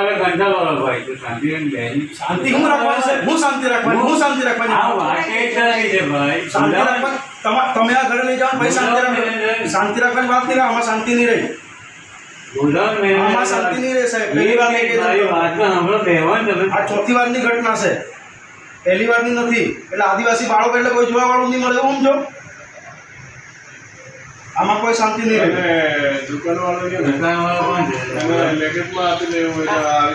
હવે કંટાળો ભાઈ તું શાંતિ બેન. શાંતિ હું રાખવાની છે? હું શાંતિ રાખવાની હું શાંતિ આ વાત એ ચાલી છે ભાઈ. શાંતિ રાખવાની? તમે આ ઘરે લઈ જાઓ ભાઈ શાંતિ રાખવાની. શાંતિ રાખવાની વાત નહીં આમાં શાંતિ નહીં રહી. ચોથી વારની ઘટના છે. પહેલી વારની નથી. એટલે આદિવાસી બાળકો એટલે કોઈ જોવા વાળું નહીં મળે સમજો. આમાં કોઈ શાંતિ નહીં રહે. દુકાન વાળો છે ને, દુકાનવાળો કોણ છે? એને લેખિતમાં આપી દેવું હોય તો આ આ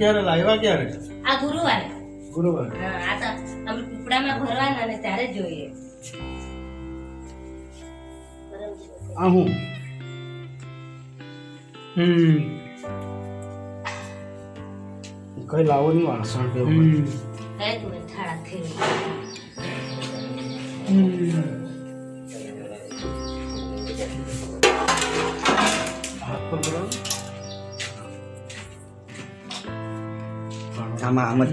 ક્યારે લાવ્યા ક્યારે? આ ગુરુવારે. ગુરુવારે. હા, આ તો અમે કુકડામાં ભરવાના ને ત્યારે જોઈએ. આ હું? હમ. કઈ લાવો નહીં વાસણ કે હે તું થાળા થઈ હાથ આમાં આમ જ.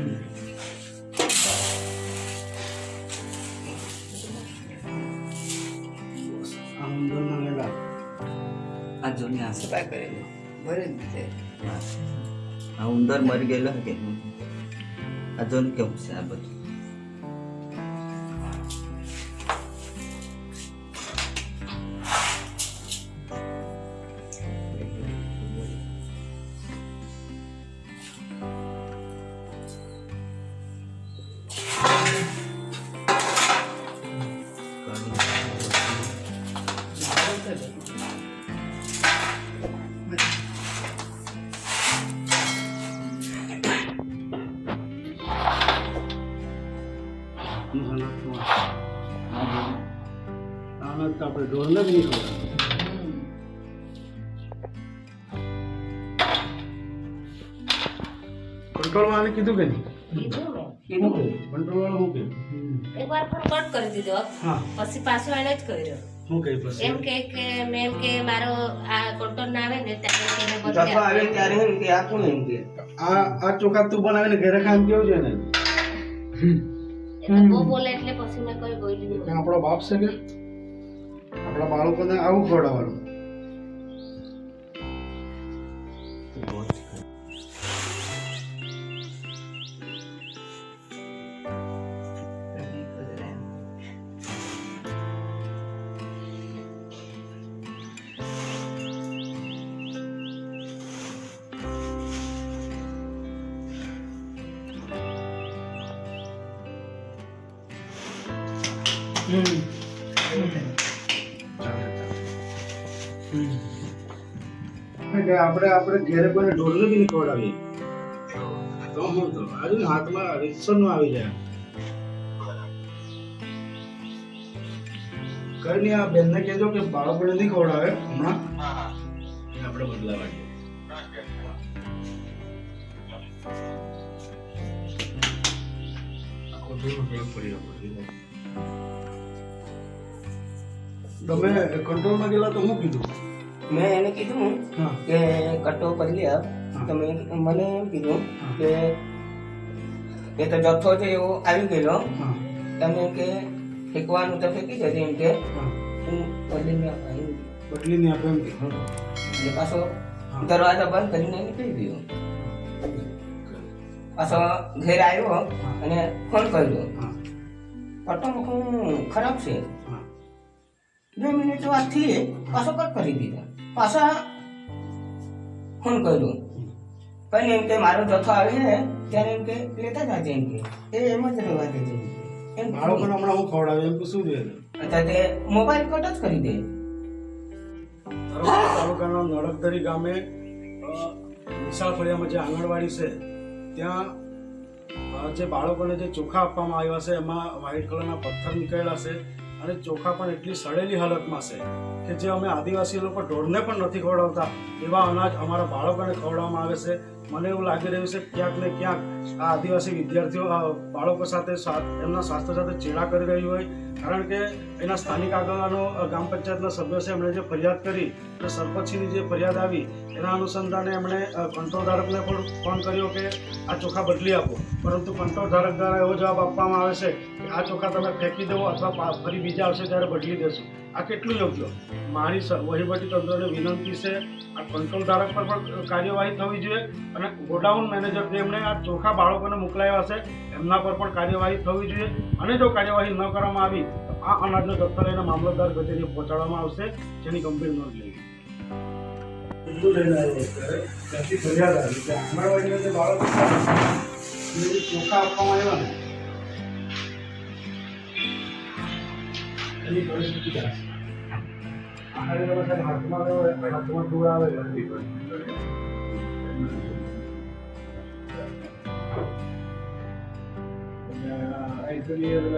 આ જોની આ સફાઈ કરેલી બરી રીતે આ ઉંદર મરી ગયેલો કે આ કેવું છે આ બધું? આના તો આપણે ઢોરને જ નહીં? કંટ્રોલ વાળાને કીધું કે નહીં? કીધું કંટ્રોલ વાળો શું કે એકવાર ફોન કટ કરી દીધો. હા. પછી પાછો એને જ કર્યો. હું કહી પછી? એમ કે કે મેં એમ કે મારો આ કંટ્રોલ ના આવે ને ત્યારે એને આવે ત્યારે એમ કે આ કોણ એમ કે? આ આ ચોખા તું બનાવીને ઘરે કામ કેવું છે ને એ તો બહુ બોલે એટલે પછી મેં કઈ બોલી કે આપણો બાપ છે કે? આપણા બાળકોને આવું ખવડાવવાનું? આપણે આપણે ઘેરે કોઈને ઢોરને બી નહીં ખવડાવીએ. તો હું તો આજુ ને હાથમાં રિક્ષન આવી જાય. કઈ નહીં આ બેનને કહેજો કે બાળકોને નહીં ખવડાવે હમણાં. આપણે બદલાવા જઈએ આખો દૂર પડી રહ્યો. તમે કંટ્રોલમાં ગયેલા તો હું કીધું? મેં એને કીધું કે કટ્ટો બદલી આપ. તમે મને એમ કીધું કે એ તો જથ્થો છે એવો આવી ગયેલો. તમે કે ફેંકવાનું તો ફેંકી જશે એમ કે. હું. બદલીને આપ્યું બદલીને નહીં એમ કે. એટલે પાછો દરવાજા બંધ કરીને નીકળી ગયો. પાછો ઘેર આવ્યો અને ફોન કર્યો. પટ્ટો ખરાબ છે. બે મિનિટ વાત થઈ પાછો કટ કરી દીધા. પાછા ફોન કર્યો. કઈ એમ કે મારો જથ્થો આવે છે ત્યારે એમ કે લેતા જાજે એમ કે. એ એમ જ રહેવા દેજે. એમ બાળકોને હમણાં હું ખવડાવે એમ શું જોઈએ અત્યારે તે મોબાઈલ કટ જ કરી દે. તાલુકાના નડકદરી ગામે મુસાફરિયામાં જે આંગણવાડી છે ત્યાં જે બાળકોને જે ચોખા આપવામાં આવ્યા છે એમાં વ્હાઈટ કલરના પથ્થર નીકળેલા છે. અને ચોખા પણ એટલી સડેલી હાલતમાં છે કે જે અમે આદિવાસી લોકો ઢોરને પણ નથી ખવડાવતા, એવા અનાજ અમારા બાળકોને ખવડાવવામાં આવે છે. મને એવું લાગી રહ્યું છે ક્યાંક ને ક્યાંક આ આદિવાસી વિદ્યાર્થીઓ બાળકો સાથે એમના સ્વાસ્થ્ય સાથે ચેડા કરી રહ્યું હોય. કારણ કે એના સ્થાનિક આગળનો ગ્રામ પંચાયતના સભ્યો છે, એમણે જે ફરિયાદ કરી, અને સરપંચની જે ફરિયાદ આવી એના અનુસંધાને એમણે કંટ્રોલ ધારકને પણ ફોન કર્યો કે આ ચોખા બદલી આપો. પરંતુ કંટ્રોલ ધારક દ્વારા એવો જવાબ આપવામાં આવે છે કે આ ચોખા તમે ફેંકી દેવો અથવા ફરી બીજા આવશે ત્યારે બદલી દેશો. આ કેટલું યોગ્ય? મારી વહીવટી તંત્રને વિનંતી છે, આ કંટ્રોલ ધારક પર પણ કાર્યવાહી થવી જોઈએ અને ગોડાઉન મેનેજર જેમણે આ ચોખા બાળકોને મોકલાયા છે એમના પર પણ કાર્યવાહી થવી જોઈએ. અને જો કાર્યવાહી ન કરવામાં આવી, તો આ અનાજનો જથ્થો લઈને મામલતદાર કચેરીએ પહોંચાડવામાં આવશે, જેની ગંભીર નોંધ લેવી બધું લઈને આવ્યો ત્યાંથી ફરિયાદ આવી કે આંગણવાડીના જે બાળકો એને ચોખા આપવામાં આવ્યા ને એની પરિસ્થિતિ થાય આંગણવાડી હાથમાં આવે, હાથમાં ધૂળ આવે તમે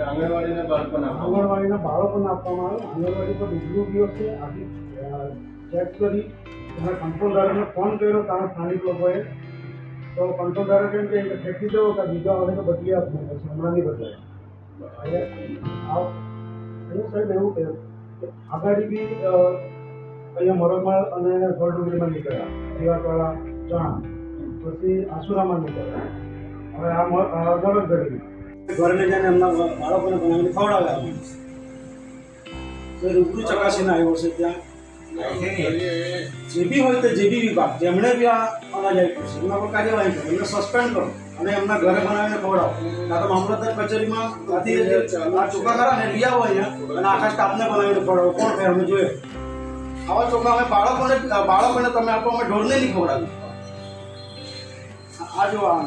આંગણવાડીના બાળકોને. આંગણવાડીના બાળકોને આપવામાં આવે આંગણવાડી પર રૂબરૂ છે આખી ચેક કરી એના કંટ્રોલદારને ફોન કર્યો, તારા સ્થાનિક લોકોએ, તો કંટ્રોલદારે કેમ કે ફેંકી દો કે બીજા વાળે તો બદલી આપવું પછી હમણાં નહીં બદલાય અહીંયા સાહેબ એવું કે કે આગાડી બી અહીંયા મરોમાળ અને ગોળડુંગરીમાં નીકળ્યા દિવાટવાળા ચણા, પછી આસુરામાં નીકળ્યા. હવે આ મ- આ દરજ ઘડી ઘરે લઈ જઈને એમના બાળકોને બનાવીને ખવડાવ્યા. રૂબરૂ ચકાસીને આવ્યો છે ત્યાં. જે બી હોય તો જે બી વિભાગ, જેમણે બી આ અનાજ આપ્યું છે, એમના પર કાર્યવાહી કરો, એમને સસ્પેન્ડ કરો અને એમના ઘરે બનાવીને ખવડાવો. કાં તો મામલતદાર કચેરીમાં ત્યાંથી આ ચોખા ખરા ને લઈ આવો અહીંયા અને આખા સ્ટાફને બનાવીને ખવડાવો. કોણ થાય અમે જોઈએ? આવા ચોખા અમે બાળકોને બાળકોને તમે આપો, અમે ઢોરને નહીં ખવડાવી આ જો આ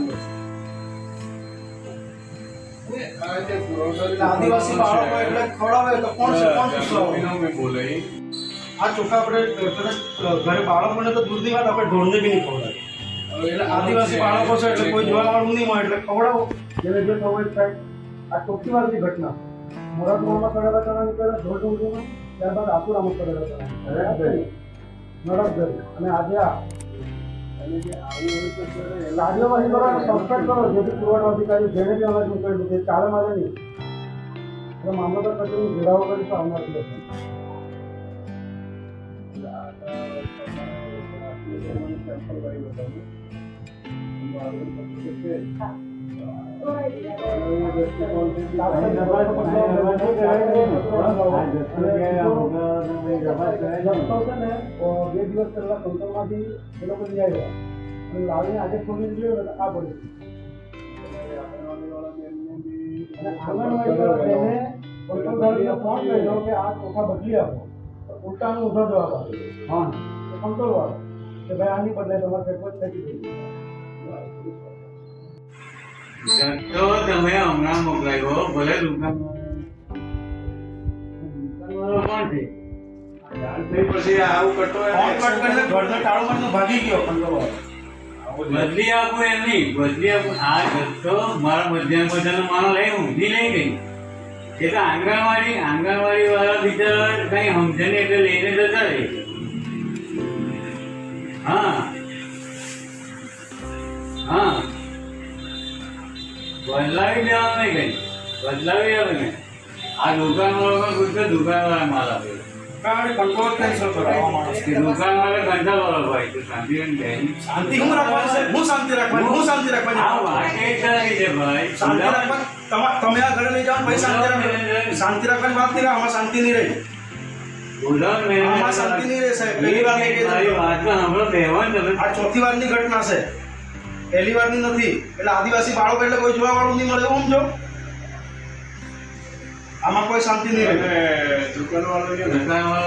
આદિવાસી બાળકો એટલે ખવડાવે તો કોણ કોણ બોલે. આ ચોખા આપણે કદાચ ઘરે બાળકોને તો દૂરની વાત આપણે ઢોરને બી નહીં ખવડાવીએ. હવે એટલે આદિવાસી બાળકો છે એટલે કોઈ જોવા વાળું નહીં મળે એટલે ખવડાવો. જેને જે હોય થાય આ ચોખ્ખી વારની ઘટના. મોરાદમાં કરેલા ચણા નીકળે ઢોર ડુંગળીમાં ત્યારબાદ આતુરામાં કરેલા ચણા નીકળે અને આજે આ કાર્યવાહી કરો અને સસ્પેન્ડ કરો જે પુરવઠા અધિકારી જેને બી અમે મોકલેલું તે ચાલે મારે નહીં. એટલે મામલતદાર કચેરી ઘેરાવો કરીશું આવનાર દિવસમાં બે દિવસ પહેલા કંટ્રોલમાંથી એ લોકો લઈ આવ્યા અને લાવીને આજે ખોલી ને આ પડ્યું બેને કંટ્રોલવાળાને ફોન કર્યો કે આ ચોખા બદલી આપો ઉલટાનું ઊંધો જવાબ આપ્યો હા કંટ્રોલવાળો કે ભાઈ આની બદલે તમારે ફેરફાર થઈ ગઈ તમે હમણાં મોકલાયો ભલે દુકાનવાળો કોણ છે? પછી આવું કટ કરીને ઘરનો ટાળો મારીને ભાગી ગયો કંટ્રોલવાળો બદલી આપું એમ નહીં બદલી આપું. આ જથ્થો મારા મધ્યાહન ભોજનનો માનો લઈ ઊંધી લઈ ગઈ. એ તો આંગણવાડી આંગણવાડી વાળા બિચારા કઈ સમજે નહીં એટલે લઈને જતા રહે. હા હા બદલાવી દેવાનું નહીં કઈ બદલાવી આવે ને આ દુકાન વાળો પૂછતો દુકાન વાળા માલ ગાડી કંટ્રોલ કેન્સલ કરાવવા માણસ કે દુકાન વાળા કંટાળ વાળો ભાઈ તો શાંતિબેન શાંતિ હું રાખવાની છે? હું શાંતિ રાખવાની હું શાંતિ આ રાખવાની વાત એ છે ભાઈ. શાંતિ રાખવાની. તમા- આ ઘરે લઈ જાઓ શાંતિ શાંતિ રાખવાની વાત નહીં રહે આમાં શાંતિ નહીં રહે. ગોડાઉન મેનેજર આમાં શાંતિ નહીં રહે સાહેબ પહેલી વાર નહીં મારી કીધું. વાત બેહવાન તમે. આ ચોથી વારની ઘટના છે. પહેલી વારની નથી. એટલે આદિવાસી બાળકો એટલે કોઈ જોવા વાળું નહીં મળે એવું સમજો આમાં કોઈ શાંતિ નહીં રહે. દુકાન વાળો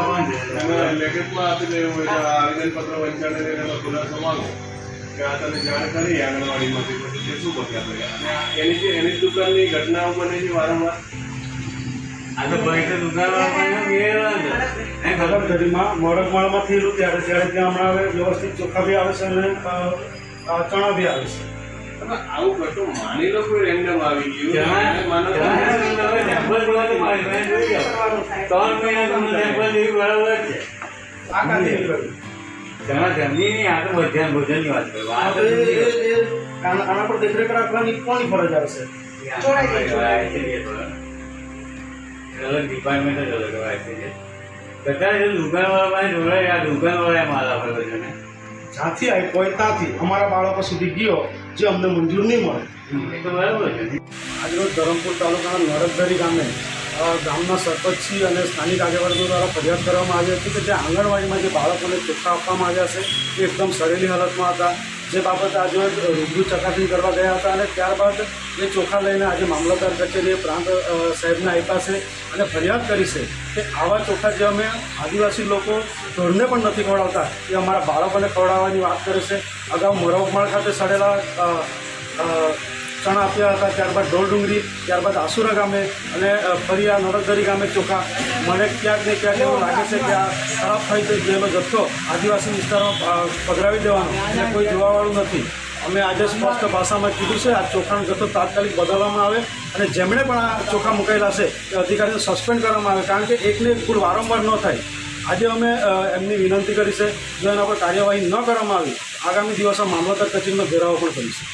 કોણ લેખિતમાં આપી દેવું હોય તો આ આવેદનપત્ર વંચાડીને એનો ખુલાસો માંગો. કે આ તને જાણ કરી આંગણવાડીમાંથી. પછી તે શું કર્યા અને એની જે એની દુકાનની ઘટનાઓ બને છે વારંવાર. આ તો ભાઈ ખબર ઘડીમાં મોડકમાળમાં થયેલું ત્યારે ત્યારે ત્યાં હમણાં હવે વ્યવસ્થિત ચોખા બી આવે છે અને ચણા બી આવે છે. આવું કરતો માની લો કોઈ રેન્ડમ આવી ગયું. ત્રણ મહિના તમને sample જેવી બરાબર છે. જમની આ તો મધ્યાહન ભોજનની વાત કરું. આના પર દેખરેખ રાખવાની કોની ફરજ આવશે અલગ ડિપાર્ટમેન્ટ જ અલગ હોય છે. કદાચ દુકાનવાળા પાસે જોડાય આ દુકાનવાળાએ માલ આપેલો છે ને. જ્યાંથી આવી કોઈ ત્યાંથી અમારા બાળકો સુધી ગયો જે અમને મંજૂર નહીં મળે. એ તો બરાબર છે. આજરોજ ધરમપુર તાલુકાના નરકદરી ગામે ગામના સરપંચશ્રી અને સ્થાનિક આગેવાનો દ્વારા ફરિયાદ કરવામાં આવી હતી કે જે આંગણવાડીમાં જે બાળકોને ચોખ્ખા આપવામાં આવ્યા છે એ એકદમ સડેલી હાલતમાં હતા. જે બાબતે આજે રૂબરૂ ચકાસણી કરવા ગયા હતા અને ત્યારબાદ એ ચોખા લઈને આજે મામલતદાર કચેરીએ પ્રાંત સાહેબને આપ્યા છે અને ફરિયાદ કરી છે કે આવા ચોખા જે અમે આદિવાસી લોકો ઢોરને પણ નથી ખવડાવતા, એ અમારા બાળકોને ખવડાવવાની વાત કરે છે. અગાઉ મોરવમાળ ખાતે સડેલા ચણા આપ્યા હતા, ત્યારબાદ ઢોલડુંગરી ત્યારબાદ આસુરા ગામે અને ફરી આ નરકદરી ગામે ચોખા. મને ક્યાંક ને ક્યાંક એવું લાગે છે કે આ ખરાબ થઈ ગયેલો જથ્થો આદિવાસી વિસ્તારમાં પધરાવી દેવાનો અને કોઈ જોવાવાળું નથી. અમે આજે સ્પષ્ટ ભાષામાં કીધું છે, આ ચોખાનો જથ્થો તાત્કાલિક બદલવામાં આવે અને જેમણે પણ આ ચોખા મુકાયેલા છે, એ અધિકારીને સસ્પેન્ડ કરવામાં આવે, કારણ કે એકને એક ભૂલ વારંવાર ન થાય. આજે અમે એમની વિનંતી કરી છે, જો એના પર કાર્યવાહી ન કરવામાં આવી, આગામી દિવસમાં મામલતદાર કચેરીનો ઘેરાવો પણ કરીશું.